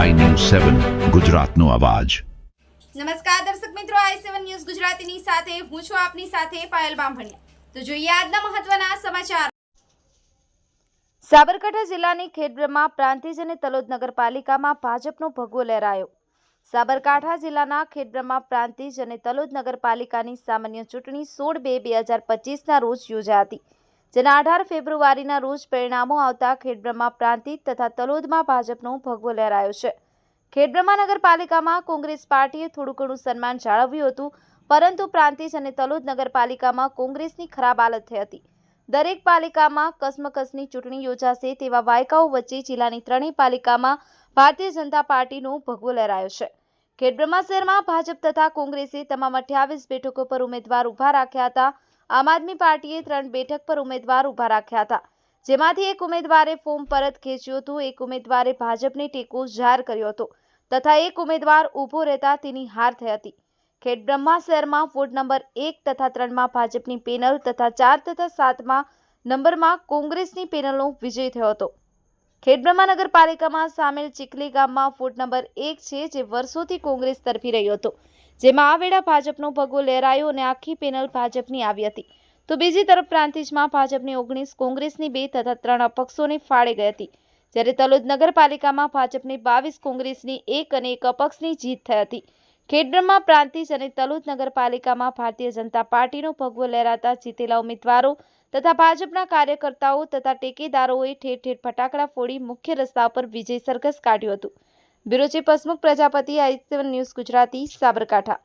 સેવન, ગુજરાતનો અવાજ. નમસ્કાર દર્શક મિત્રો, આઈ સેવન ન્યૂઝ ગુજરાતીની સાથે હું છું આપની સાથે પાયલ બામભણિયા. તો જોઈએ આજના મહત્વના સમાચાર. સાબરકાંઠા જિલ્લાની ખેડબ્રહ્મા પ્રાંતિજ અને તલોદ નગરપાલિકામાં ભાજપનો ભગવો લહેરાયો. સાબરકાંઠા જિલ્લાના ખેડબ્રહ્મા પ્રાંતિજ અને તલોદ નગરપાલિકાની સામાન્ય ચૂંટણી સોળ બે બે હજાર પચીસના રોજ યોજાઈ હતી. જેના અઢાર ફેબ્રુઆરીના રોજ પરિણામો આવતા ખેડબ્રહ્મા પ્રાંતિજ તથા તલોદમાં ભાજપનો ભગવો લહેરાયો છે. ખેડબ્રહ્મા નગરપાલિકામાં કોંગ્રેસ પાર્ટીએ થોડું ઘણું સન્માન જાળવ્યું હતું, પરંતુ પ્રાંતિજ અને તલોદ નગરપાલિકામાં કોંગ્રેસની ખરાબ હાલત થઈ હતી. દરેક પાલિકામાં કસમકસની ચૂંટણી યોજાશે તેવા વાયકાઓ વચ્ચે જિલ્લાની ત્રણેય પાલિકામાં ભારતીય જનતા પાર્ટીનો ભગવો લહેરાયો છે. ખેડબ્રહ્મા શહેરમાં ભાજપ તથા કોંગ્રેસે તમામ અઠ્યાવીસ બેઠકો પર ઉમેદવાર ઊભા રાખ્યા હતા. આમ આદમી પાર્ટીએ ત્રણ બેઠક પર ઉમેદવાર ઊભા રાખ્યા હતા. જેમાંથી એક ઉમેદવારે ફોર્મ પરત ખેંચ્યું હતું, એક ઉમેદવારે ભાજપને ટેકો જાહેર કર્યો હતો તથા એક ઉમેદવાર ઊભો રહેતા તેની હાર થઈ હતી. ખેડબ્રહ્મા શહેરમાં વોર્ડ નંબર એક તથા ત્રણમાં ભાજપની પેનલ તથા ચાર તથા સાતમાં નંબરમાં કોંગ્રેસની પેનલનો વિજય થયો હતો. ખેડબ્રહ્મા નગરપાલિકામાં સામેલ ચીખલી ગામમાં ફૂટ નંબર એક છે, જે વર્ષોથી કોંગ્રેસ તરફી રહ્યો હતો. જેમાં આ વેળા ભાજપનો ભગવો લહેરાયો અને આખી પેનલ ભાજપની આવી હતી. તો બીજી તરફ પ્રાંતિજમાં ભાજપની ઓગણીસ, કોંગ્રેસની બે તથા ત્રણ અપક્ષોની ફાળે ગઈ હતી. જ્યારે તલોદ નગરપાલિકામાં ભાજપની બાવીસ, કોંગ્રેસની એક અને એક અપક્ષની જીત થઈ હતી. ખેડબ્રહ્મા પ્રાંતિજ અને તલોદ નગરપાલિકામાં ભારતીય જનતા પાર્ટીનો ભગવો લહેરાતા જીતેલા ઉમેદવારો તથા ભાજપના કાર્યકર્તાઓ તથા ટેકેદારોએ ઠેર ઠેર ફટાકડા ફોડી મુખ્ય રસ્તા પર વિજય સરઘસ કાઢ્યું હતું. Bureau chief Prajapati I news Gujarati Sabarkantha.